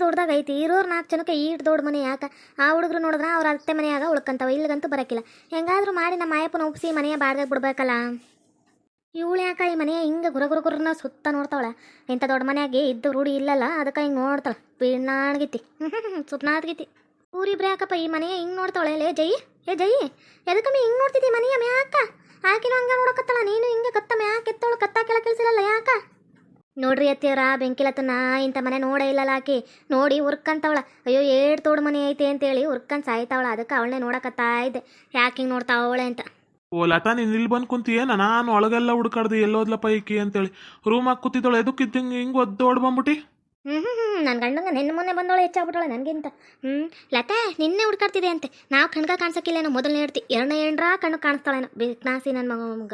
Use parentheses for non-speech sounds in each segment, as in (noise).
ದೊಡ್ಡದಾಗ ಐತಿ. ಇರೋರು ನಾಲ್ಕು ಜನಕ್ಕೆ ಈಟ್ ದೊಡ್ಡ ಮನೆ ಯಾಕ? ಆ ಹುಡುಗರು ನೋಡಿದ್ರೆ ಅವ್ರ ಅತ್ತೆ ಮನೆಯಾಗ ಉಳ್ಕಂತಾವ, ಇಲ್ಲಿಗಂತೂ ಬರಕಿಲ್ಲ. ಹೆಂಗಾದ್ರೂ ಮಾಡಿ ನಮ್ಮ ಮಾಯಪ್ಪನ ಒಪ್ಪಿಸಿ ಮನೆಯ ಬಾಡ್ದಾಗ ಬಿಡ್ಬೇಕಲ್ಲ? ಇವಳು ಯಾಕ ಈ ಮನೆಯ ಹಿಂಗೆ ಗುರ ಗುರ ಗುರನ ಸುತ್ತ ನೋಡ್ತಾವಳ? ಇಂಥ ದೊಡ್ಡ ಮನೆಯಾಗೆ ಇದ್ದು ರೂಢಿ ಇಲ್ಲಲ್ಲ, ಅದಕ್ಕೆ ಹಿಂಗೆ ನೋಡ್ತಾಳೆ. ಪಿಣ್ಣಾಣ್ಗಿತಿ. (laughs) ಸುಪ್ನಾದ್ಗಿತಿ. ಊರಿಬ್ರೆ ಯಾಕಪ್ಪ ಈ ಮನೆಯ ಹಿಂಗೆ ನೋಡ್ತಾಳೆ ಲೇ ಜೈ ಏ ಜೈ ಎದಕ್ಕಮ್ಮಿ ಹಿಂಗೆ ನೋಡ್ತಿದ್ದಿ ಮನೆಯ ಮ್ಯಾಕ? ಆಕಿನೂ ಹಂಗೆ ನೋಡಕತ್ತಳ, ನೀನು ಹಿಂಗೆ ಕತ್ತ ಯಾಕ ಎತ್ತವಳು ಕತ್ತ ಕೆಳ ಕೆಲ್ಸಿರಲ್ಲ ಯಾಕ? ನೋಡ್ರಿ ಬೆಂಕಿಲತ್ತ ನಾ ಇಂಥ ಮನೆ ನೋಡೇ ಇಲ್ಲಲ್ಲ ಆಕಿ. ನೋಡಿ ಉರ್ಕಂತವಳ ಅಯ್ಯೋ ಏಟ್ ತೋಡ್ ಮನೆ ಐತೆ ಅಂತೇಳಿ ಉರ್ಕಂತ ಸಾಯ್ತಾವಳ. ಅದಕ್ಕೆ ಅವಳನ್ನೇ ನೋಡಕತ್ತಾ ಇದ್ದೆ. ಯಾಕೆ ಹಿಂಗೆ ನೋಡ್ತಾವಳೆ ಅಂತ. ಓ ಲತಾ ನೀನು ಇಲ್ಲಿ ಬಂದು ಕುಂತೀಯೇನ ನಾನು ಒಳಗೆಲ್ಲ ಹುಡ್ಕಾಡ್ದು ಎಲ್ಲೋದ್ಲಪ್ಪ ಈಕಿ ಅಂತೇಳಿ. ರೂಮಾಗ ಕೂತಿದ್ದಳು ಎದಕ್ಕಿದ್ದಂಗೆ ಹಿಂಗೆ ಒದ್ದೋಡ್ ಬಂದ್ಬಿಟ್ಟು? ಹ್ಞೂ ಹ್ಞೂ ಹ್ಞೂ ನನ್ನ ಗಂಡಂಗ ನಿನ್ನ ಮೊನ್ನೆ ಬಂದವಳು ಹೆಚ್ಚಾಗ್ಬಿಟ್ಟಳೆ ನನಗಿಂತ. ಹ್ಞೂ ಲತಾ ನಿನ್ನೆ ಹುಡ್ಕಾಡ್ತಿದೆ ಅಂತೆ ನಾವು ಕಣ್ಗ ಕಾಣಿಸಕ್ಕಿಲ್ಲೇನೋ ಮೊದಲನೇ ಹೇಳ್ತಿ ಎರಡನೇ ಎಂಡ್ರ ಕಣ್ಣು ಕಾಣಿಸ್ತಾಳೇನೋ. ಬಿಕ್ನಾಸಿ ನನ್ನ ಮಗ ಮಗ.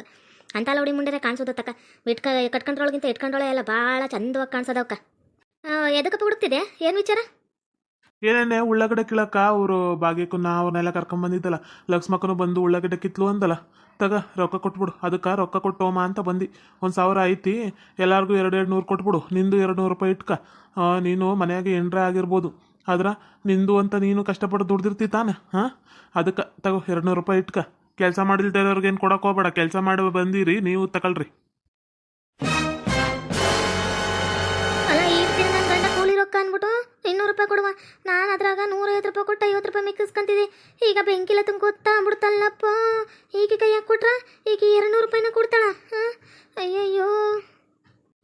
ಅಂತ ಲೌಡಿ ಕಾಣಿಸೋದತ್ತಕ್ಕ. ತಕ್ಕ ಬಿಟ್ಕ ಕಟ್ಕೊಂಡ್ರೊಳಗಿಂತ ಇಟ್ಕೊಂಡ್ರೊಳೆ ಎಲ್ಲ ಭಾಳ ಚಂದವಾಗಿ ಕಾಣಿಸೋದವಕ್ಕ. ಎದಕ್ಕಪ್ಪ ಹುಡುಕ್ತಿದೆ ಏನು ವಿಚಾರ? ಏನೇನೆ ಉಳ್ಳಾಗಡ್ಡೆ ಕೀಳಕ್ಕ ಅವರು ಭಾಗ್ಯಕ್ಕನ್ನ ಅವ್ರನ್ನೆಲ್ಲ ಕರ್ಕೊಂಬಂದಿದ್ದಲ್ಲ. ಲಕ್ಷ್ಮಕ್ಕನು ಬಂದು ಉಳ್ಳಾಗಡ್ಡೆ ಕಿತ್ಲು ಅಂದಲ್ಲ. ತಗ, ರೊಕ್ಕ ಕೊಟ್ಬಿಡು. ಅದಕ್ಕೆ ರೊಕ್ಕ ಕೊಟ್ಟೋಮ ಅಂತ ಬಂದು. ಒಂದು ಸಾವಿರ ಐತಿ. ಎಲ್ಲರಿಗೂ ಎರಡು ಎರಡು ನೂರು ಕೊಟ್ಬಿಡು. ನಿಂದು ಎರಡು ನೂರು ರೂಪಾಯಿ ಇಟ್ಕ. ನೀನು ಮನೆಯಾಗೆ ಏನರ ಆಗಿರ್ಬೋದು. ಆದ್ರೆ, ನಿಂದು ಅಂತ ನೀನು ಕಷ್ಟಪಟ್ಟು ದುಡ್ದಿರ್ತಿ ತಾನೆ, ಹಾಂ? ಅದಕ್ಕೆ, ತಗೋ ಎರಡು ನೂರು ರೂಪಾಯಿ ಇಟ್ಕ. ಕೆಲಸ ಮಾಡಿಲ್ದೇ ಇರೋರ್ಗೆ ಏನು ಕೊಡಕ್ಕೆ ಹೋಗ್ಬೇಡ. ಕೆಲಸ ಮಾಡಿ ಬಂದಿರಿ, ನೀವು ತಗೊಳ್ರಿ ಅಲ್ಲ ಈಗ ದಿನ ನನ್ನ ಗಂಡ ಕೂಲಿ ರೊಕ್ಕ ಅಂದ್ಬಿಟ್ಟು ಇನ್ನೂರು ರೂಪಾಯಿ ಕೊಡುವ. ನಾನು ಅದ್ರಾಗ ನೂರೈವತ್ತು ರೂಪಾಯಿ ಕೊಟ್ಟು ಐವತ್ತು ರೂಪಾಯಿ ಮಿಕ್ಕಿಸ್ಕೊಂತಿದ್ದೆ. ಈಗ ಬೆಂಕಿಲ ತುಂಬ ಗೊತ್ತಾ ಬಿಡ್ತಲ್ಲಪ್ಪ ಈಗ ಕೈಯಾಗ ಕೊಟ್ರ ಈಗ ಎರಡು ರೂಪಾಯಿನ ಕೊಡ್ತಾಳ. ಹಾಂ? ಅಯ್ಯಯ್ಯೋ.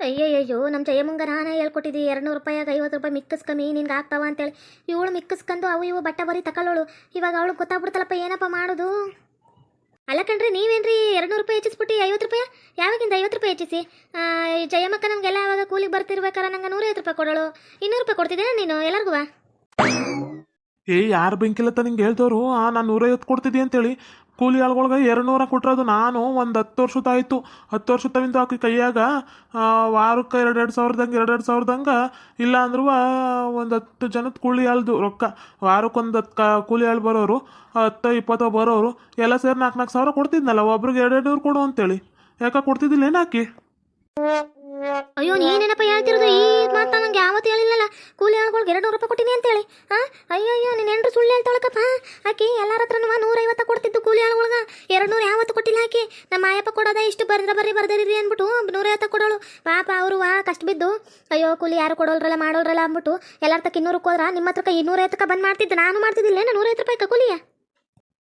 ಅಯ್ಯಯ್ಯೋ ನಮ್ಮ ಜಯಮಂಗ ನಾನೇ ಹೇಳ್ಕೊಟ್ಟಿದ್ದಿ. ಎರಡು ನೂರು ರೂಪಾಯಾಗ ಐವತ್ತು ರೂಪಾಯಿ ಮಿಕ್ಕಿಸ್ಕಮ್ಮಿ, ನಿನ್ಗೆ ಆಗ್ತಾವ ಅಂತೇಳಿ. ಇವಳು ಮಿಕ್ಕಿಸ್ಕೊಂಡು ಅವು ಇವು ಬಟ್ಟೆ ಬರಿ ತಕೊಳ್ಳೋಳು. ಇವಾಗ ಅವಳು ಗೊತ್ತಾಗ್ಬಿಡ್ತಲ್ಲಪ್ಪ, ಏನಪ್ಪ ಮಾಡೋದು? ಅಲ್ಲ ಕಣ್ರಿ, ನೀವೇನ್ರಿ ಎರಡು ನೂರು ರೂಪಾಯಿ ಹೆಚ್ಚಿಸ್ಬಿಟ್ಟು, ಐವತ್ತು ರೂಪಾಯಿ? ಯಾವಾಗಿಂದ ಐವತ್ತು ರೂಪಾಯಿ ಹೆಚ್ಚಿಸಿ? ಜಯಮ್ಮಕ್ಕ ನಮಗೆಲ್ಲ ಯಾವಾಗ ಕೂಲಿಗೆ ಬರ್ತಿರ್ಬೇಕಾರ ನಂಗೆ ನೂರೈವತ್ತು ರೂಪಾಯಿ ಕೊಡೋಳು. ಇನ್ನೂರು ರೂಪಾಯಿ ಕೊಡ್ತಿದ್ದೇನೆ ನೀನು, ಎಲ್ಲರಿಗೂ ಏ, ಯಾರು ಬೆಂಕಿಲತ್ತ ನಿಂಗೆ ಹೇಳ್ದವರು ಆ, ನಾನು ನೂರೈವತ್ತು ಕೊಡ್ತಿದ್ದೆ ಅಂತೇಳಿ. ಕೂಲಿ ಆಳ್ಗಳ್ಗೆ ಎರಡುನೂರ ಕೊಟ್ಟಿರೋದು ನಾನು ಒಂದು ಹತ್ತು ವರ್ಷದಾಯಿತು ಹತ್ತು ವರ್ಷದಿಂದ ಆಕಿ ಕೈಯಾಗ ವಾರಕ್ಕೆ ಎರಡೆರಡು ಎರಡು ಸಾವಿರದಂಗೆ ಎರಡೆರಡು ಎರಡು ಸಾವಿರದಂಗೆ ಇಲ್ಲ ಅಂದ್ರೂ ಒಂದು ಹತ್ತು ಜನದ ಕೂಲಿ ಆಳ್ದು ರೊಕ್ಕ. ವಾರಕ್ಕೊಂದು ಹತ್ತು ಕ, ಕೂಲಿ ಆಳು ಬರೋರು, ಹತ್ತು, ಇಪ್ಪತ್ತು ಬರೋರು ಎಲ್ಲ ಸೇರಿ ನಾಲ್ಕು ನಾಲ್ಕು ಸಾವಿರ ಕೊಡ್ತಿದ್ನಲ್ಲ, ಒಬ್ರಿಗೆ ಎರಡೆರಡು ಎರಡು ನೂರು ಕೊಡು ಅಂತೇಳಿ. ಯಾಕೆ ಕೊಡ್ತಿದ್ದಿಲ್ಲ ಏನಾಕಿ ಅಯ್ಯೋ ನೀನೇನಪ್ಪ ಹೇಳ್ತಿರೋದು ಈ ಮಾತ ನಂಗೆ ಯಾವತ್ತು ಹೇಳಿಲ್ಲಲ್ಲ. ಕೂಲಿ ಆಳುಗಳ್ಗೆ ಎರಡು ರೂಪಾಯಿ ಕೊಟ್ಟಿನಿ ಅಂತೇಳಿ. ಹಾಂ ಅಯ್ಯೋ ಅಯ್ಯೋ ನೀನು ಎಂಟ್ರು ಸುಳ್ಳು ಹೇಳ್ತಾಳಕಪ್ಪ. ಆಕಿ ಎಲ್ಲರ ಹತ್ರನೂ ನೂರೈವತ್ತು ಕೊಡ್ತಿದ್ದು ಕೂಲಿ ಆಳುಗಳ್ಗೆ. ಎರಡು ನೂರು ಯಾವತ್ತು ಕೊಟ್ಟಿಲ್ಲ ಆಕಿ. ನಮ್ಮ ಆಯಪ್ಪ ಕೊಡೋದ ಇಷ್ಟು ಬರ್ರ ಬರ್ರಿ ಬರ್ದಿರಿ ಅಂದ್ಬಿಟ್ಟು ನೂರೈವತ್ತು ಕೊಡೋಳು. ಪಾಪ ಅವರು ವಾ ಕಷ್ಟ ಬಿದ್ದು, ಅಯ್ಯೋ, ಕೂಲಿ ಯಾರು ಕೊಡೋಲ್ರಲ್ಲ, ಮಾಡೋಲ್ರಲ್ಲ ಅಂದ್ಬಿಟ್ಟು ಎಲ್ಲರ ತಕ್ಕ ಇನ್ನೂರಕ್ಕೆ ಹೋದ್ರ ನಿಮ್ಮ ಹತ್ರಕ್ಕೆ ಇನ್ನೂರೈವತ್ತಕ್ಕೆ ಬಂದ್ ಮಾಡ್ತಿದ್ದೆ. ನಾನು ಮಾಡ್ತಿದ್ದಿಲ್ಲ ನೂರೈವತ್ತು ರೂಪಾಯಿ ಕೂಲಿಯ?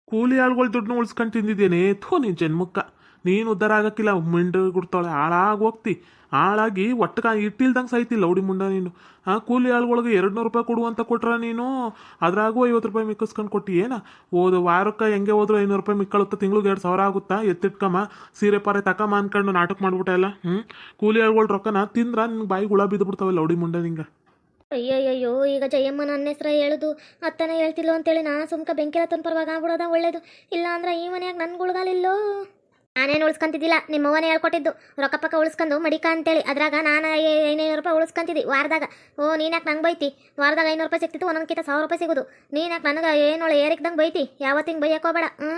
ಕೂಲಿ ಆಳ್ಗೊಳ್ ದುಡ್ಡು ಉಳ್ಸ್ಕೊಂಡು ತಿಂದಿದ್ದೇನೆ. ಥೂ, ನೀನು ಜನ್ಮಕ್ಕ. ನೀನು ಉದ್ದಾರ ಆಗಕ್ಕಿಲ್ಲ. ಮಿಂಡ್ ಗುಡ್ತಾಳೆ. ಹಾಳಾಗಿ ಹೋಗ್ತಿ. ಹಾಳಾಗಿ ಒಟ್ಟಕ ಇಟ್ಟಿಲ್ದಂಗೆ ಸಾಯ್ತಿಲ್ಲ ಲೌಡಿ ಮುಂಡ ನೀನು. ಆ, ಕೂಲಿ ಆಳುಗಳಿಗೆ ಎರಡು ನೂರು ರೂಪಾಯಿ ಕೊಡು ಅಂತ ಕೊಟ್ರ ನೀನು. ಅದ್ರಾಗೂ ಐವತ್ತು ರೂಪಾಯಿ ಮಿಕ್ಕಿಸ್ಕೊಂಡು ಕೊಟ್ಟಿ, ಏನ? ಓದು ವಾರಕ್ಕೆ ಹೆಂಗೆ ಹೋದ್ರು ಐನೂರು ರೂಪಾಯಿ ಮಿಕ್ಕಳುತ್ತಾ, ತಿಂಗ್ಳಿಗೆ ಎರಡು ಸಾವಿರ ಆಗುತ್ತಾ? ಎತ್ತಿಟ್ಕಮ್ಮ, ಸೀರೆ ಪಾರೆ ತಕಮ್ಮ ಅನ್ಕೊಂಡು ನಾಟಕ ಮಾಡ್ಬಿಟ್ಟ ಎಲ್ಲ ಹ್ಞೂ ಕೂಲಿ ಆಳುಗಳ ರೊಕ್ಕನ ತಿಂದ್ರ ನಿನ್ಗೆ ಬಾಯಿಗೆ ಹುಳ ಬಿದ್ದು ಲೌಡಿ ಮುಂಡ ನಿಂಗೆ. ಅಯ್ಯಯ್ಯೋ ಈಗ ಜಯಮ್ಮ ನನ್ನ ಹೆಸ್ರ ಹೇಳುದು, ಅತ್ತನ ಹೇಳ್ತಿಲ್ಲೋ ಅಂತೇಳಿ ನಾ ಸುಮ್ಕ ಬೆಂಕಿಲ ಪರವಾಗಿ ಆಗ್ಬಿಡೋದ ಒಳ್ಳೇದು. ಇಲ್ಲ ಅಂದ್ರೆ ಈ ಮನೆಯಾಗ ಗುಳ್ಗಾಲಿಲ್ಲೋ ನಾನೇನು ಉಳಿಸ್ಕೊಂತಿದ್ದಿಲ್ಲ, ನಿಮ್ಮ ಅವ್ವನೇ ಹೇಳ್ಕೊಟ್ಟಿದ್ದು. ರೊಕ್ಕ ಪಕ್ಕ ಉಳಿಸ್ಕೊಂಡು ಮಡಿಕ ಅಂತೇಳಿ. ಅದ್ರಾಗ ನಾನು ಐನೂರು ರೂಪಾಯಿ ಉಳಿಸ್ಕೊಂತಿದ್ದಿ ವಾರದಾಗ. ಓ ನೀನ್ಯಾಕೆ ನಂಗೆ ಬೈತಿ? ವಾರದಾಗ ಐನೂರು ರೂಪಾಯಿ ಸಿಕ್ತಿತ್ತು ಒಂದೊಂದ್ಕಿಂತ ಸಾವಿರ ರೂಪಾಯಿ ಸಿಗೋದು. ನೀನ್ಯಾಕೆ ನನಗೆ ಏನೊಳೆ ಏರಿಕ್ದಂಗೆ ಬೈತಿ? ಯಾವತ್ತಿಂಗ್ ಬೈಯಕೋಬೇಡ ಹ್ಞೂ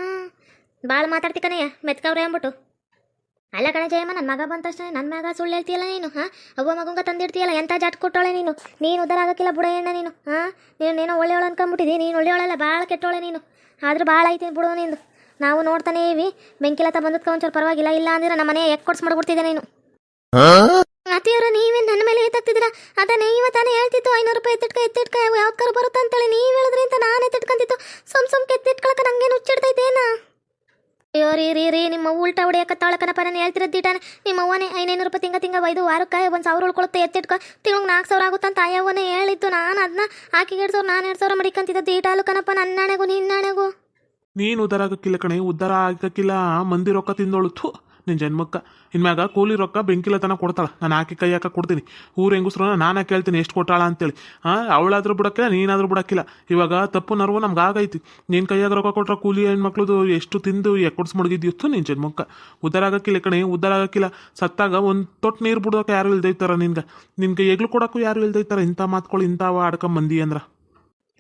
ಭಾಳ ಮಾತಾಡ್ತಿ ಕಣಯ್ಯ ಮೆತ್ಕವ್ರೆ ಅಂದ್ಬಿಟ್ಟು. ಅಲ್ಲ ಕಣ ಜಯಮ್ಮ ನನ್ನ ಮಗ ಬಂದ ತಕ್ಷಣ ನನ್ನ ಮಗ ಸುಳ್ಳು ಹೇಳ್ತೀಯಲ್ಲ ನೀನು, ಹಾಂ? ಅವ್ವ ಮಗುಂಗ ತಂದಿರ್ತೀಯಲ್ಲ ಎಂಥ ಜಾಟ್ ಕೊಟ್ಟೋಳೆ ನೀನು? ನೀನು ಉದ್ದಾರ ಆಗೋಕ್ಕಿಲ್ಲ ಬುಡ ಹೆಣ್ಣ ನೀನು, ಹಾಂ? ನೀನು ನೀನು ಒಳ್ಳೆಯವಳು ಅನ್ಕೊಂಬಿಟ್ಟಿದ್ದೀನಿ ನೀನು ಒಳ್ಳೆಯವಳಲ್ಲ ಭಾಳ ಕೆಟ್ಟೋಳೆ ನೀನು. ಆದರೂ ಭಾಳ ಐತಿ ಬಿಡು ನಿಂದು. ನಾವು ನೋಡ್ತಾನೆ ಇವಿ ಬೆಂಕಿಲತ್ತ ಬಂದದ್ಕ ಒಂಚೂರು ಪರವಾಗಿಲ್ಲ, ಇಲ್ಲ ಅಂದ್ರೆ ನಮ್ಮ ಎಕ್ ಕೊಡ್ಸ್ ಮಾಡ್ಬಿಡ್ತಿದ್ದೆ ನೀನು. ಅತಿಯವರು ನೀವೇನು ನನ್ನ ಮೇಲೆ ಎತ್ತಾಗ್ತಿದ್ದೀರಾ ಅದ ಇವ ತಾನೇ ಹೇಳ್ತಿತ್ತು, ಐನೂರು ರೂಪಾಯಿ ಎತ್ತಿಟ್ಕ ಎತ್ತಿಟ್ಕ ಯಾವ್ದಾರು ಬರುತ್ತೆ ಅಂತೇಳಿ ನೀವು ಹೇಳಿದ್ರಿ ಅಂತ ನಾನು ಎತ್ತಿಟ್ಕೊಂತಿತ್ತು. ಸುಮ್ ಸುಮ್ ಎತ್ತಿಟ್ಕೊಳಕ ನಂಗೇನು ಹುಚ್ಚಿಡ್ತೈತೇನಾ ಅಯ್ಯೋ, ರೀ ರೀ ರೀ, ನಿಮ್ಮ ಉಲ್ಟಾ ಹೊಡಿಯಕತ್ತಾಳ ತಾಳಕನಪ್ಪ ನಾನು ಹೇಳ್ತಿರದ್ದೀಟಾನೆ ನಿಮ್ಮ ಅವ್ವನೇ ಐನೈನೂರು ರೂಪಾಯಿ ತಿಂಗ ತಿಂಗ ಒಯ್ದು ವಾರಕ್ಕೆ ಒಂದು ಸಾವಿರ ಉಳ್ಕೊಳುತ್ತೆ, ಎತ್ತಿಟ್ಕೊ. ತಿಂಗ್ಳಿಗೆ ನಾಲ್ಕು ಸಾವಿರ ಆಗುತ್ತಂತ ಆಯವ್ವನೇ ಹೇಳಿದ್ದು, ನಾನು ಅದನ್ನ ಆಕಿಗೆ ಎರಡು ಸಾವಿರ ನಾನು ಎರಡು ಸಾವಿರ ಮಡಿಕಂತಿದ್ದ ದೀಟಾಲು ಕಣಪ್ಪ ನನ್ನ ನಾಣೆಗೂ ನಿನ್ನ ನೀನು ಉದ್ದಾರ ಆಗಕ್ಕಿಲ್ಲ ಕಣೆ ಉದ್ದಾರ ಆಗಕ್ಕಿಲ್ಲ. ಮಂದಿ ರೊಕ್ಕ ತಿಂದೋಳು. ನಿನ್ನ ಜನ್ಮಕ್ಕ. ಇನ್ಮ್ಯಾಗ ಕೂಲಿ ರೊಕ್ಕ ಬೆಂಕಿಲ ತನಕ ಕೊಡ್ತಾಳ. ನಾನು ಹಾಕಿ ಕೈ ಹಾಕ ಕೊಡ್ತೀನಿ. ಊರು ಹೆಂಗಸ್ರು ನಾನು ಕೇಳ್ತೀನಿ ಎಷ್ಟು ಕೊಟ್ಟಾಳ ಅಂತೇಳಿ. ಹಾಂ ಅವಳಾದ್ರೂ ಬಿಡಕ್ಕಿಲ್ಲ, ನೀನಾದರೂ ಬಿಡಕ್ಕಿಲ್ಲ. ಇವಾಗ ತಪ್ಪು ನರ್ವು ನಮ್ಗೆ ಆಗೈತಿ. ನೀನು ಕೈಯಾಗ ರೊಕ್ಕ ಕೊಟ್ರೆ ಕೂಲಿ ಹೆಣ್ಮಕ್ಳದು ಎಷ್ಟು ತಿಂದು ಎಕ್ಕಡ್ಸ್ ಮಡಗಿದ್ಯತ್ತು ನಿನ್ನ ಜನ್ಮಕ್ಕ. ಉದ್ದಾರ ಆಗಕ್ಕಿಲ್ಲ ಕಣೆ ಉದ್ದಾರ ಆಗಕ್ಕಿಲ್ಲ. ಸತ್ತಾಗ ಒಂದು ತೊಟ್ಟು ನೀರು ಬಿಡೋಕೆ ಯಾರು ಇಲ್ದೈತಾರ ನಿನ್ಗೆ. ನಿನ್ಗೆ ಎಗ್ಲು ಕೊಡೋಕ್ಕೂ ಯಾರು ಇಲ್ದೈತಾರ ಇಂಥ ಮಾತುಗಳು ಇಂಥವ ಆಡ್ಕೊಂಬಂದಿ ಅಂದ್ರ.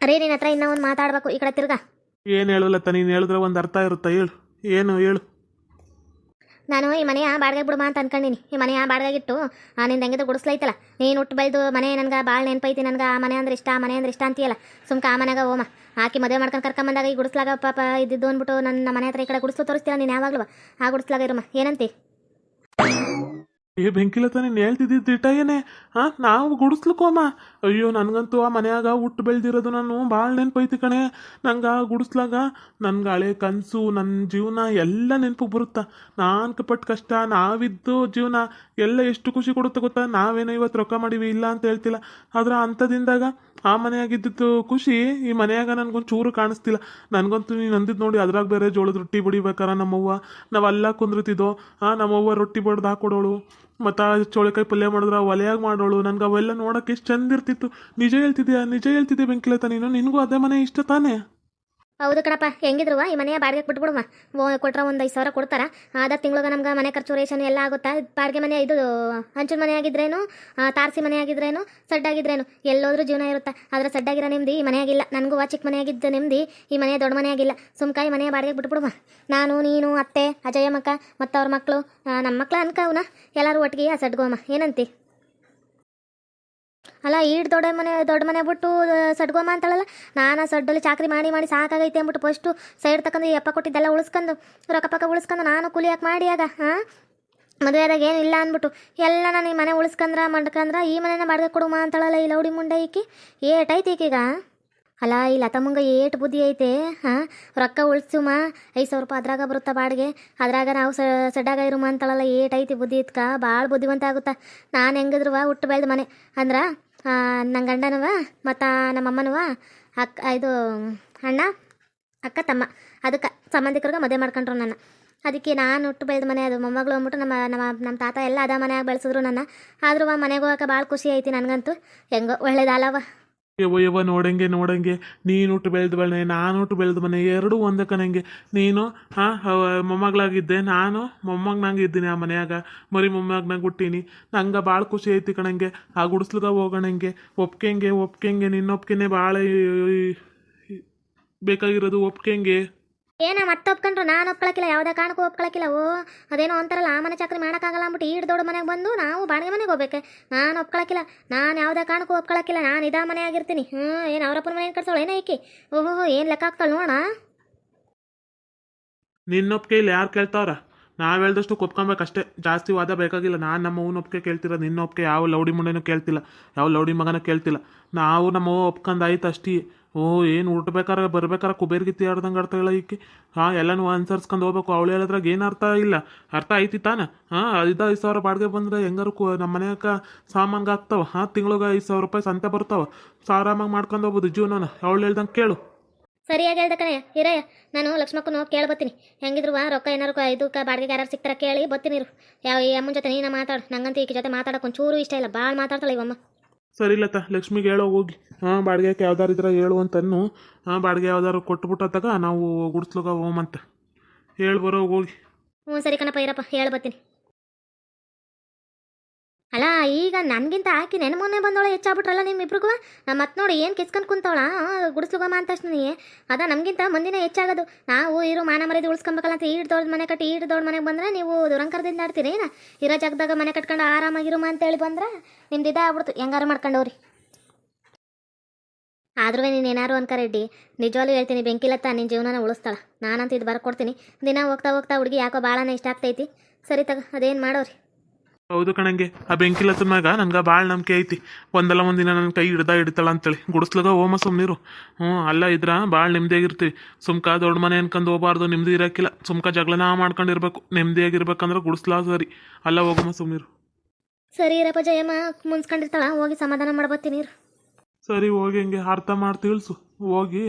ಅರೇ ನಿನ್ನ ಹತ್ರ ಇನ್ನೂ ಮಾತಾಡ್ಬೇಕು. ಈ ಕಡೆ ತಿರ್ಗಾ. ಏನು ಹೇಳಲತ್ತ ನೀನು ಹೇಳಿದ್ರೆ ಒಂದು ಅರ್ಥ ಇರುತ್ತಾ, ಹೇಳು. ಏನು ಹೇಳು? ನಾನು ಈ ಮನೆಯ ಬಾಡಿಗೆ ಬಿಡುಮ ಅಂತ ಅನ್ಕೊಂಡಿನಿ. ಈ ಮನೆಯ ಬಾಡಿಗೆ ಇಟ್ಟು ನಿಂದ ಹೆಂಗಿದ್ರು ಗುಡಿಸ್ಲೈತಲ್ಲ. ನೀನು ಹುಟ್ಟು ಬೈದು ಮನೆ ನನಗೆ ಭಾಳ ನೆನಪೈತಿ, ನನಗೆ ಆ ಮನೆ ಅಂದ್ರೆ ಇಷ್ಟ, ಆ ಮನೆ ಅಂದ್ರೆ ಇಷ್ಟ ಅಂತೀಯಲ್ಲ. ಸುಮ್ಕ ಆ ಮನೆಗೆ ಓಮ ಆಕಿ ಮದುವೆ ಮಾಡ್ಕೊಂಡು ಕರ್ಕೊಂಬಂದಾಗ ಈ ಗುಡಿಸ್ಲಾಗ ಪಾಪ ಇದ್ದಿದ್ದು ಅಂದ್ಬಿಟ್ಟು ನನ್ನ ಮನೆ ಹತ್ರ ಈ ಕಡೆ ಗುಡಿಸ್ಲು ತೋರಿಸ್ತೀರ ನೀನು ಯಾವಾಗಲೂ ಆ ಗುಡಿಸ್ಲಾಗ ಇರಮ್ಮ ಏನಂತಿ? ಏ ಬೆಂಕಿಲ ಹೇಳ್ತಿದ್ದಿದ್ದು ದಿಟ ಏನೇ ಹಾ ನಾವು ಗುಡಿಸ್ಲಕ್ಕೋಮ ಅಯ್ಯೋ, ನನಗಂತೂ ಆ ಮನೆಯಾಗ ಹುಟ್ಟು ಬೆಳೆದಿರೋದು ನಾನು ಭಾಳ ನೆನಪೈತಿ ಕಣೆ. ನಂಗೆ ಆ ಗುಡಿಸ್ಲಾಗ ನನ್ಗೆ ಹಳೆ ಕನಸು ನನ್ನ ಜೀವನ ಎಲ್ಲ ನೆನಪು ಬರುತ್ತಾ? ನಾನು ಪಟ್ಟು ಕಷ್ಟ, ನಾವಿದ್ದು ಜೀವನ ಎಲ್ಲ ಎಷ್ಟು ಖುಷಿ ಕೊಡುತ್ತೆ ಗೊತ್ತಾ? ನಾವೇನೋ ಇವತ್ತು ರೊಕ್ಕ ಮಾಡೀವಿ, ಇಲ್ಲ ಅಂತ ಹೇಳ್ತಿಲ್ಲ. ಆದ್ರೆ ಅಂಥದಿಂದಾಗ ಆ ಮನೆಯಾಗಿದ್ದಿದ್ದು ಖುಷಿ, ಈ ಮನೆಯಾಗ ನನಗೊಂದು ಚೂರು ಕಾಣಿಸ್ತಿಲ್ಲ. ನನಗಂತೂ ನೀನು ಅಂದಿದ್ದು ನೋಡಿ ಅದ್ರಾಗ ಬೇರೆ ಜೋಳದ ರೊಟ್ಟಿ ಬಡಿಬೇಕಾರ ನಮ್ಮವ್ವ? ನಾವೆಲ್ಲ ಕುಂದ್ರತಿದ್ದೋ ಆ, ನಮ್ಮವ್ವ ರೊಟ್ಟಿ ಬಡ್ದು ಹಾಕೊಡೋಳು. ಮತ್ತು ಚೋಳೆಕಾಯಿ ಪಲ್ಯ ಮಾಡಿದ್ರೆ ಒಲೆಯಾಗಿ ಮಾಡೋಳು. ನನಗೆ ಅವೆಲ್ಲ ನೋಡೋಕೆ ಎಷ್ಟು ಚಂದ ಇರ್ತಿತ್ತು. ನಿಜ ಹೇಳ್ತಿದ್ಯಾ? ನಿಜ ಹೇಳ್ತಿದ್ದೆ ಬೆಂಕಿಲತ ನೀನು? ನಿನಗೂ ಅದೇ ಮನೆ ಇಷ್ಟ ತಾನೇ? ಹೌದು ಕಣಪ್ಪ, ಹೆಂಗಿದ್ರು ಈ ಮನೆಯ ಬಾಡಿಗೆ ಬಿಟ್ಬಿಡುವ. ಕೊಟ್ರ ಒಂದು ಐದು ಸಾವಿರ ಕೊಡ್ತಾರ. ಆದ ತಿಂಗಳಿಗೆ ನಮ್ಗೆ ಮನೆ ಖರ್ಚು ರೇಷನ್ ಎಲ್ಲ ಆಗುತ್ತಾ? ಬಾಡಿಗೆ ಮನೆ, ಇದು, ಹಂಚಿನ ಮನೆ ಆಗಿದ್ರೇನು? ತಾರಸಿ ಮನೆ ಆಗಿದ್ರೇನು? ಸಡ್ಡಾಗಿದ್ರೇನು? ಎಲ್ಲೋದ್ರೂ ಜೀವನ ಇರುತ್ತೆ? ಆದ್ರೆ ಸಡ್ಡಾಗಿರೋ ನಿಮ್ದು ಈ ಮನೆಯಾಗಿಲ್ಲ. ನನಗೂ ಚಿಕ್ಕ ಮನೆಯಾಗಿದ್ದ ನಿಮ್ದು ಈ ಮನೆ ದೊಡ್ಡ ಮನೆಯಾಗಿಲ್ಲ. ಸುಮ್ಕಾಯಿ ಮನೆಯ ಬಾಡಿಗೆ ಬಿಟ್ಬಿಡುವ. ನಾನು, ನೀನು, ಅತ್ತೆ ಅಜಯಮ್ಮಕ್ಕ ಮತ್ತು ಅವ್ರ ಮಕ್ಕಳು ನಮ್ಮ ಮಕ್ಳು ಅನ್ಕವನ ಎಲ್ಲರೂ ಒಟ್ಟಿಗೆ ಆ ಸಡ್ಗೋಮ್ಮ ಏನಂತಿ? ಅಲ್ಲ ಈಡ್ ದೊಡ್ಡ ಮನೆ ದೊಡ್ಡ ಮನೆ ಬಿಟ್ಟು ಸಡ್ಗೋಮ ಅಂತಾಳಲ್ಲ? ನಾನು ಸಡ್ಡಲ್ಲಿ ಚಾಕ್ರಿ ಮಾಡಿ ಮಾಡಿ ಸಾಕಾಗೈತೆ ಅಂದ್ಬಿಟ್ಟು ಫಸ್ಟು ಸೈಡ್ ತಕ್ಕಂದು ಈ ಅಪ್ಪ ಕೊಟ್ಟಿದ್ದೆಲ್ಲ ಉಳಿಸ್ಕೊಂಡು ರೊಕ್ಕ ಪಕ್ಕ ಉಳಿಸ್ಕೊಂಡು ನಾನು ಕೂಲಿ ಯಾಕೆ ಮಾಡಿ ಆಗ ಹಾಂ ಮದುವೆದಾಗ ಏನು ಏನಿಲ್ಲ ಅಂದ್ಬಿಟ್ಟು, ಎಲ್ಲ ನಾನು ಈ ಮನೆ ಉಳಿಸ್ಕಂದ್ರ, ಮಂಡ್ಕಂದ್ರ, ಈ ಮನೆನ ಬಾಡಿಗೆ ಕೊಡುಮ ಅಂತಳಲ್ಲ ಈ ಲೌಡಿ ಮುಂಡೆ ಈಕಿ ಏಟೈತಿ ಈಕೀಗ? ಅಲ್ಲ ಈ ಲತಮ್ಮಂಗ ಏಟ್ ಬುದ್ಧಿ ಐತೆ, ಹಾಂ? ರೊಕ್ಕ ಉಳಿಸುಮ, ಐದು ಸಾವಿರ ರೂಪಾಯಿ ಅದ್ರಾಗ ಬರುತ್ತಾ ಬಾಡಿಗೆ? ಅದ್ರಾಗ ನಾವು ಸಡ್ಡಾಗ ಇರುಮ ಅಂತಳಲ್ಲ, ಏಟ್ ಐತಿ ಬುದ್ಧಿ ಇತ್ಕ ಭಾಳ ಬುದ್ಧಿವಂತ ಆಗುತ್ತಾ? ನಾನು ಹೆಂಗಿದ್ರುವ ಹುಟ್ಟು ಬೆಳೆದ ಮನೆ. ಅಂದ್ರೆ ನನ್ನ ಗಂಡನವ ಮತ್ತು ನಮ್ಮಮ್ಮನವ ಅಕ್ಕ ಇದು, ಅಣ್ಣ, ಅಕ್ಕ, ತಮ್ಮ. ಅದಕ್ಕೆ ಸಂಬಂಧಿಕರಿಗೆ ಮದುವೆ ಮಾಡ್ಕೊಂಡ್ರು ನನ್ನ. ಅದಕ್ಕೆ ನಾನು ಹುಟ್ಟು ಬೆಳೆದ ಮನೆ ಅದು. ಮೊಮ್ಮಗಳು ಅಂದ್ಬಿಟ್ಟು ನಮ್ಮ ನಮ್ಮ ನಮ್ಮ ತಾತ ಎಲ್ಲ ಅದ ಮನೆಯಾಗ ಬೆಳೆಸಿದ್ರು ನನ್ನ. ಆದ್ರೂ ಮನೆಗೆ ಹೋಗೋಕೆ ಭಾಳ ಖುಷಿ ಐತಿ ನನಗಂತೂ. ಹೆಂಗೋ ಒಳ್ಳೇದಲ್ಲವ ಯವ್ವ ಯವ್ವ ನೋಡಂಗೆ ನೋಡಂಗೆ. ನೀನು ಉಟ್ಟು ಬೆಳೆದ ನಾನು ಉಟ್ಟು ಬೆಳೆದ ಮನೆ ಎರಡೂ ಒಂದೇ ಕಣಂಗೆ ನೀನು ಹಾಂ ಮೊಮ್ಮಗಳಾಗಿದ್ದೆ, ನಾನು ಮೊಮ್ಮಗನಾಗ ಇದ್ದೀನಿ ಆ ಮನೆಯಾಗ. ಮರಿ ಮೊಮ್ಮಗನಾಗ ಹುಟ್ಟೀನಿ ನಂಗೆ ಭಾಳ ಖುಷಿ ಐತಿ ಕಣಂಗೆ ಆ ಗುಡಿಸ್ಲಿಗೆ ಹೋಗೋಣಂಗೆ ಒಪ್ಕೆಂಗೆ ಒಪ್ಕೆಂಗೆ ನಿನ್ನ ಒಪ್ಕೆನೆ ಭಾಳ ಬೇಕಾಗಿರೋದು ಒಪ್ಕೆಂಗೆ. ಏನ ಮತ್ತೆ ಒಪ್ಕೊಂಡ್ರು? ನಾನು ಒಪ್ಕೊಳಕಿಲ್ಲ, ಯಾವುದೇ ಕಾರಣಕ್ಕೂ ಒಪ್ಕೊಳಕಿಲ್ಲ. ಓ, ಅದೇನೋ ಅಂತಾರಲ್ಲ ಆ ಮನೆ ಚಾಕ್ರಿ ಮಾಡೋಕ್ಕಾಗಲ್ಲ ಅಂದ್ಬಿಟ್ಟು ಈಡ್ ದೊಡ್ಡ ಮನೆಗೆ ಬಂದು ನಾವು ಬಾಡಿಗೆ ಮನೆಗೆ ಹೋಗ್ಬೇಕು. ನಾನು ಒಪ್ಕೊಳಕಿಲ್ಲ, ನಾನು ಯಾವುದೇ ಕಾರಣಕ್ಕೂ ಒಪ್ಕೊಳಕಿಲ್ಲ, ನಾನು ಇದಾ ಮನೆ ಆಗಿರ್ತೀನಿ. ಹ್ಞೂ ಏನು ಅವರಪ್ಪನ ಮನೆ ಕಟ್ಸೋಳು, ಏನೋ ಈಕಿ? ಓಹೋ ಏನು ಲೆಕ್ಕ ಆಗ್ತಾಳೆ ನೋಡ ನಿನ್ನ ಒಪ್ಕೆ ಇಲ್ಲಿ ಯಾರು ಕೇಳ್ತಾವ್ರ? ನಾವು ಹೇಳ್ದಷ್ಟು ಅಷ್ಟೇ ಜಾಸ್ತಿ ವಾದ ಬೇಕಾಗಿಲ್ಲ. ನಾನು ನಮ್ಮ ಅವ್ನ ಒಪ್ಪಿಗೆ ಕೇಳ್ತಿರ ನಿನ್ನ ಒಪ್ಪಿಗೆ. ಯಾವ ಲೌಡಿ ಮುಂಡೆನೂ ಕೇಳ್ತಿಲ್ಲ. ಯಾವ ಲೌಡಿ ಮಗನ ಕೇಳ್ತಿಲ್ಲ. ನಾವು ನಮ್ಮ ಒಪ್ಕೊಂಡಾಯ್ತು ಅಷ್ಟೇ. ಓ, ಏನು ಹುಟ್ಬೇಕಾರೆ ಬರ್ಬೇಕಾರೆ ಕುಬೇರ್ಗಿತ್ತಿ ಆಡ್ದಂಗೆ ಹೇಳ ಈಕೆ. ಹಾಂ, ಎಲ್ಲನೂ ಅನುಸರಿಸ್ಕೊಂಡು ಹೋಗ್ಬೇಕು. ಅವಳು ಹೇಳಿದ್ರಾಗ ಏನು ಅರ್ಥ ಇಲ್ಲ. ಅರ್ಥ ಐತಿ ತಾನೆ? ಹಾಂ ಐದು ಐದು ಸಾವಿರ ಬಾಡಿಗೆ ಬಂದರೆ ಹೆಂಗಾರು ಕು ನಮ್ಮ ಮನೆಯಾಗ ಸಾಮಾನ್ಗೆ ಆಗ್ತಾವೆ. ಹಾಂ, ತಿಂಗಳಿಗೆ ಐದು ಸಾವಿರ ರೂಪಾಯಿ ಸಂತೆ ಬರ್ತಾವ. ಆರಾಮಾಗಿ ಮಾಡ್ಕೊಂಡು ಹೋಗ್ಬೋದು ಜೀವನನ. ಅವಳು ಹೇಳ್ದಂಗೆ ಕೇಳು. ಸರಿಯಾಗಿ ಹೇಳ್ದ ಕಣಯ್ಯ. ಹಿರಯ್ಯ ನಾನು ಲಕ್ಷ್ಮಕ್ಕನ ಕೇಳಿ ಬರ್ತೀನಿ ಹೆಂಗಿದ್ರು ರೊಕ್ಕ ಏನಾರು ಕ- ಕಾ ಬಾಡಿಗೆ ಯಾರು ಸಿಗ್ತಾರ ಕೇಳಿ ಬರ್ತೀನಿ ಯಾವ ಈ ಅಮ್ಮನ ಜೊತೆ ನೀನು ಮಾತಾಡು. ನಂಗಂತೂ ಈಕೆ ಜೊತೆ ಮಾತಾಡೋಕೆ ಒಂಚೂರು ಇಷ್ಟ ಇಲ್ಲ. ಭಾಳ ಮಾತಾಡ್ತಾಳೆ ಇವಮ್ಮ ಸರಿ ಲತ, ಲಕ್ಷ್ಮಿಗೆ ಹೇಳೋ ಹೋಗಿ ಹಾಂ ಬಾಡಿಗೆಗೆ ಯಾವ್ದಾರು ಇದ್ರೆ ಹೇಳು ಅಂತನ್ನು. ಹಾಂ, ಬಾಡಿಗೆ ಯಾವ್ದಾರು ಕೊಟ್ಬಿಟ್ಟತ್ತಾಗ ನಾವು ಗುಡಿಸ್ಲುಗ ಹೋಮಂತ ಹೇಳಿ ಬರೋ ಹೋಗಿ ಹ್ಞೂ ಸರಿ ಕಣಪ್ಪ, ಇರಪ್ಪ, ಹೇಳಿ ಬರ್ತೀನಿ. ಅಲ್ಲ ಈಗ ನನಗಿಂತ ಆಕಿ ನೆನ ಮೊನ್ನೆ ಬಂದವಳ ಹೆಚ್ಚಾಗ್ಬಿಟ್ರಲ್ಲ ನಿಮ್ಮಿಬ್ರಿಗೂ ನಮ್ಮ ಮತ್ತೆ ನೋಡಿ ಏನು ಕಿಸ್ಕೊಂಡು ಕುಂತವಳ? ಗುಡಿಸ್ಲುಗಮ್ಮ ಅಂತ ತಕ್ಷಣ ಅದ ನಮಗಿಂತ ಮಂದಿನೇ ಹೆಚ್ಚಾಗೋದು. ನಾವು ಇರೋ ಮಾನ ಮರ್ಯಾದೆ ಉಳಿಸ್ಕೊಬೇಕಲ್ಲ ಅಂತ ಈಡ್ ದೊಡ್ಡ ಮನೆ ಕಟ್ಟಿ ಈಡ್ ದೊಡ್ಡ ಮನೆಗೆ ಬಂದರೆ ನೀವು ದುರಂಕರದಿಂದ ಆಡ್ತೀರಿ ಏನ? ಇರೋ ಜಾಗದಾಗ ಮನೆ ಕಟ್ಕೊಂಡು ಆರಾಮಾಗಿರುಮ ಅಂತೇಳಿ ಬಂದ್ರೆ ನಿಮ್ದು ಇದಾಗ್ಬಿಡ್ತು. ಹೆಂಗಾರು ಮಾಡ್ಕೊಂಡವ್ರಿ? ಆದ್ರೂ ನೀನು ಏನಾರು ಅನ್ಕರೆಡ್ಡಿ ನಿಜವಾಗ್ಲೂ ಹೇಳ್ತೀನಿ, ಬೆಂಕಿಲತ್ತ ನಿನ್ನ ಜೀವನನ ಉಳಿಸ್ತಾಳ. ನಾನಂತ ಇದು ಬರ್ಕೊಡ್ತೀನಿ. ದಿನ ಹೋಗ್ತಾ ಹೋಗ್ತಾ ಹುಡುಗಿ ಯಾಕೋ ಭಾಳನೇ ಇಷ್ಟ ಆಗ್ತೈತಿ. ಸರಿ ತಗ, ಅದೇನು ಮಾಡೋರಿ? ಹೌದು ಕಣಂಗೆ. ಆ ಬೆಂಕಿಲತ್ತನ ಮ್ಯಾಗ ನನ್ಗೆ ಭಾಳ ನಂಬಿಕೆ ಐತಿ. ಒಂದಲ್ಲ ಒಂದಿನ ನನ್ನ ಕೈ ಹಿಡ್ದ ಹಿಡಿತಾಳ ಅಂತೇಳಿ. ಗುಡಿಸ್ಲಗ ಓಮ ಸುಮ್ಮನಿರು ಹ್ಞೂ ಅಲ್ಲ ಇದ್ರ ಭಾಳ ನೆಮ್ಮದಿಯಾಗಿರ್ತೀವಿ ಸುಮ್ಕ ದೊಡ್ಡ ಮನೆ ಅನ್ಕೊಂಡು ಹೋಗಬಾರ್ದು ನೆಮ್ಮದಿ ಇರೋಕ್ಕಿಲ್ಲ ಸುಮ್ಕ ಜಗಳನ ಮಾಡ್ಕೊಂಡಿರ್ಬೇಕು. ನೆಮ್ಮದಿಯಾಗಿರ್ಬೇಕಂದ್ರೆ ಗುಡಿಸ್ಲಾ ಸರಿ. ಅಲ್ಲ ಹೋಗಮ್ಮ ಸುಮ್ಮನಿರು ಸರಿ ಇರಪ್ಪ ಜಯಮ್ಮ ಮುನ್ಸ್ಕೊಂಡಿರ್ತಾಳ. ಹೋಗಿ ಸಮಾಧಾನ ಮಾಡ್ಬತ್ತೀನಿ ಸರಿ ಹೋಗಿ ಹಂಗೆ ಅರ್ಥ ಮಾಡಿ ತಿಳಿಸು. ಹೋಗಿ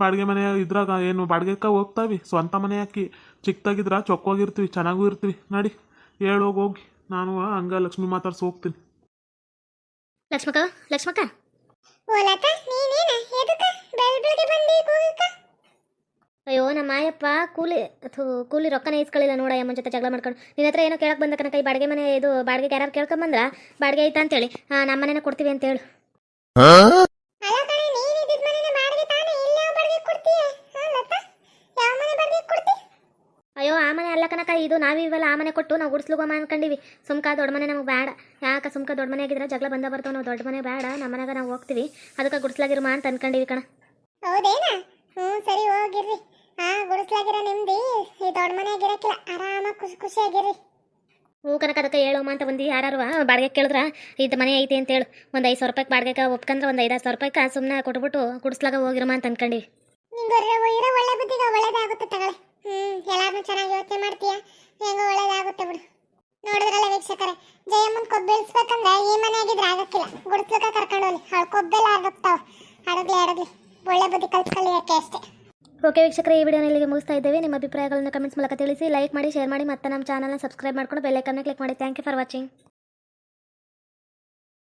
ಬಾಡಿಗೆ ಮನೆ ಇದ್ರಾಗ ಏನು ಬಾಡಿಗೆಕ್ಕ ಹೋಗ್ತಾವಿ. ಸ್ವಂತ ಮನೆ ಹಾಕಿ. ಚಿಕ್ಕದಾಗಿದ್ರ ಚೊಕ್ಕೋಗಿರ್ತೀವಿ ಚೆನ್ನಾಗೂ ಇರ್ತೀವಿ. ನಡಿ ಹೇಳೋಗಿ ಹೋಗಿ. ನಾನು ಹಂಗ ಲಕ್ಷ್ಮಿ ಮಾತಾಡ್ಸಿ ಹೋಗ್ತೀನಿ. ಲಕ್ಷ್ಮಕ್ಕ ಲಕ್ಷ್ಮಕ್ಕ. ಓಲತ ನೀನೇನ? ಎದಕ್ಕ? ಬೆಳ್ ಬೆಳಗ್ಗೆ ಬಂದಿ ಕೂಗಕ್ಕ? ಅಯ್ಯೋ ನಮ್ಮ ಮಾಯಪ್ಪ ಕೂಲಿ ಅಥು ಕೂಲಿ ರೊಕ್ಕನೇ ಇಸ್ಕೊಳ್ಳಿಲ್ಲ ನೋಡ ಅಮ್ಮನ ಜೊತೆ ಜಗಳ ಮಾಡ್ಕೊಂಡು. ನಿನ್ನ ಹತ್ರ ಏನೋ ಕೇಳಕ್ ಬಂದ ಕನಕ ಈ ಬಾಡಿಗೆ ಮನೆ ಇದು ಬಾಡಿಗೆ ಯಾರು ಕೇಳ್ಕೊಂಬಂದ್ರ ಬಾಡಿಗೆ ಐತಾ ಅಂತೇಳಿ. ಹಾಂ ನಮ್ಮ ಮನೆನ ಕೊಡ್ತೀವಿ ಅಂತ ಹೇಳು ಅಲ್ಲ ಕಣೆ ನೀನ್ ಇದ್ದಿದ್ ಮನೆನ ಬಾಡಿಗೆ ತಾನೇ ಇಲ್ಲಿ ಯಾವ ಬಾಡಿಗೆ ಕೊಡ್ತೀಯ ಹಾ ಲತ ಯಾವ ಮನೆ ಬಾಡಿಗೆ ಕೊಡ್ತಿ ಅಯ್ಯೋ ಆ ಮನೆ ಅಲ್ಲ ಕನಕ ಇದು ನಾವಿವೆಲ್ಲ ಆ ಮನೆ ಕೊಟ್ಟು ನಾವು ಗುಡಿಸ್ಲುಗಮ್ಮ ಅನ್ಕೊಂಡಿವಿ. ಸುಮ್ಕ ದೊಡ್ಡ ಮನೆ ನಮಗೆ ಬೇಡ ಯಾಕೆ ಸುಮ್ಕ ದೊಡ್ಡ ಮನೆ ಆಗಿದ್ರೆ ಜಗಳ ಬಂದ ಬರ್ತಾವ ನಾವು. ದೊಡ್ಡ ಮನೆ ಬೇಡ ನಮ್ಮ ಮನೆಗೆ ನಾವು ಹೋಗ್ತೀವಿ. ಅದಕ್ಕೆ ಗುಡಿಸ್ಲಾಗಿರಮ್ಮ ಅಂತ ಅನ್ಕೊಂಡಿವಿ ಕಣ. ಹೌದೇನಾ? ಹ್ಞೂ ಸರಿ ಹೋಗಿರ್ರಿ. ಹಾ ಗುಡಿಸ್ಲಾಗಿರೋ ನಿಮ್ದು ಈ ದೊಡ್ಡ ಮನೆ ಆಗಿರಕ್ಕಿಲ್ಲ ಆರಾಮಾಗಿ ಖುಷಿ ಖುಷಿಯಾಗಿರ್ರಿ ಹೂ ಕನಕ ಅದಕ್ಕೆ ಹೇಳೋಮ್ಮ ಅಂತ ಬಂದು. ಯಾರು ಬಾಡಿಗೆ ಕೇಳಿದ್ರ? ಇದು ಮನೆ ಐತಿ ಅಂತ ಹೇಳು. ಒಂದು ಐದು ಸಾವಿರ ರೂಪಾಯಿ ಬಾಡಿಗೆ ಒಪ್ಕಂದ್ರೆ ಒಂದು ಐದಾರು ಸಾವಿರ ರೂಪಾಯಿಗೆ ಸುಮ್ಮನೆ ಕೊಟ್ಬಿಟ್ಟು ಗುಡಿಸ್ಲಾಗ ಹೋಗಿರಮ್ಮ ಅಂತ ಅನ್ಕೊಂಡಿವಿ. ನಿಂಗೆ ಒಳ್ಳೆ ಬುದ್ಧಿಗೆ ಒಳ್ಳೇದಾಗುತ್ತೆ ತಗೊಳ್ಳಿ. ಹ್ಮ್ ಎಲ್ಲಾರನ್ನೂ ಚೆನ್ನಾಗಿ ಯೋಚನೆ ಮಾಡ್ತೀಯ? ಹೆಂಗೋ ಒಳ್ಳೇದಾಗುತ್ತೆ ಬಿಡು. ನೋಡಿದ್ರಲ್ಲ ವೀಕ್ಷಕರೇ, ಜಯಮ್ಮನ್ ಕೊಬ್ಬು ಈ ಆಗಿದ್ರೆ ಆಗಕ್ಕಿಲ್ಲ. ಗುಡಿಸ್ಲಕ್ಕ ಕರ್ಕೊಂಡು ಹೋಗ್ಲಿ. ಅವಳು ಕೊಬ್ಬೆಲ್ಲ ಆಗತ್ತಾವ ಅಡಗ್ಲಿ ಅಡಗ್ಲಿ. ಒಳ್ಳೆ ಬುದ್ಧಿ ಕಲ್ತ್ಕೊಳ್ಳಿ ಯಾಕೆ ಅಷ್ಟೇ. ಓಕೆ ವೀಕ್ಷಕರೇ, ಈ ವಿಡಿಯೋನ ಇಲ್ಲಿಗೆ ಮುಗಿಸ್ತಾ ಇದ್ದೇವೆ. ನಿಮ್ಮ ಅಭಿಪ್ರಾಯಗಳನ್ನು ಕಮೆಂಟ್ಸ್ ಮೂಲಕ ತಿಳಿಸಿ ಲೈಕ್ ಮಾಡಿ ಶೇರ್ ಮಾಡಿ, ಮತ್ತೆ ನಮ್ಮ ಚಾನಲ್ನ ಸಬ್ಸ್ಕ್ರೈಬ್ ಮಾಡ್ಕೊಂಡು ಬೆಲ್ಲೈಕನ್ನ ಕ್ಲಿಕ್ ಮಾಡಿ. Thank you for watching